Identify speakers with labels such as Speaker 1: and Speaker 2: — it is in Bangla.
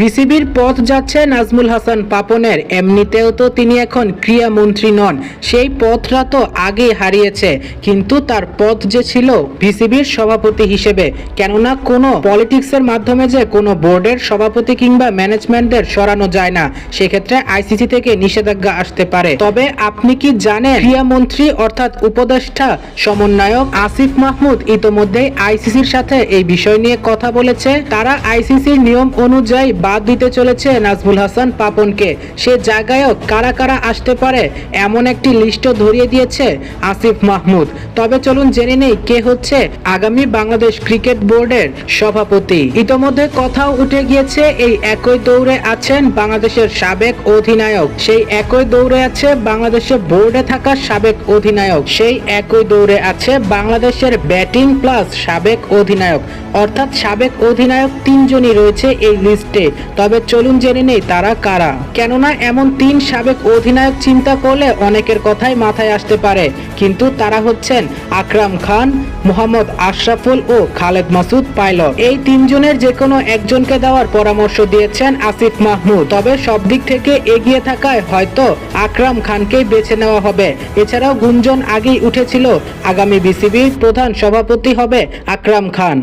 Speaker 1: বিসিবির পথ যাচ্ছে নাজমুল হাসান পাপনের। এমনিতেও তো তিনি এখন ক্রীড়ামন্ত্রী নন। সেই পথটা তো আগেই হারিয়েছে। কিন্তু তার পথ যে ছিল বিসিবির সভাপতি হিসেবে, কেননা কোনো পলিটিক্সের মাধ্যমে যে কোনো বোর্ডের সভাপতি কিংবা ম্যানেজমেন্টের সরানো যায় না, সেক্ষেত্রে আইসিসি থেকে নিষেধাজ্ঞা আসতে পারে। তবে আপনি কি জানেন ক্রীড়ামন্ত্রী অর্থাৎ উপদেষ্টা সমন্বয়ক আসিফ মাহমুদ ইতোমধ্যেই আইসিসির সাথে এই বিষয় নিয়ে কথা বলেছে। তারা আইসিসির নিয়ম অনুযায়ী বাদ দিতে চলেছে নাজমুল হাসান পাপনকে। সে জায়গায়ও কারা কারা আসতে পারে এমন একটি লিস্টও ধরিয়ে দিয়েছে আসিফ মাহমুদ। তবে চলুন জেনে নেই কে হচ্ছে আগামী বাংলাদেশ ক্রিকেট বোর্ডের সভাপতি। ইতোমধ্যে কথাও উঠে গিয়েছে, এই একই দৌড়ে আছেন বাংলাদেশের সাবেক অধিনায়ক। সেই একই দৌড়ে আছে বাংলাদেশের বোর্ডে থাকা সাবেক অধিনায়ক। সেই একই দৌড়ে আছে বাংলাদেশের ব্যাটিং প্লাস সাবেক অধিনায়ক। অর্থাৎ সাবেক অধিনায়ক তিনজনই রয়েছে এই লিস্টে। তবে চলুন জেনে নেই তারা কারা। কেননা এমন তিন সাবেক অধিনায়ক চিন্তা করলে অনেকের কথাই মাথায় আসতে পারে। কিন্তু তারা হচ্ছেন আকরাম খান, মোহাম্মদ আশরাফুল ও খালেদ মাসুদ পাইলট। এই তিনজনের যে কোনো একজনকে দেওয়ার পরামর্শ দিয়েছেন আসিফ মাহমুদ। তবে সব দিক থেকে এগিয়ে থাকায় হয়তো আকরাম খানকেই বেছে নেওয়া হবে। এছাড়াও গুঞ্জন আগেই উঠেছিল, আগামী বিসিবির প্রধান সভাপতি হবে আকরাম খান।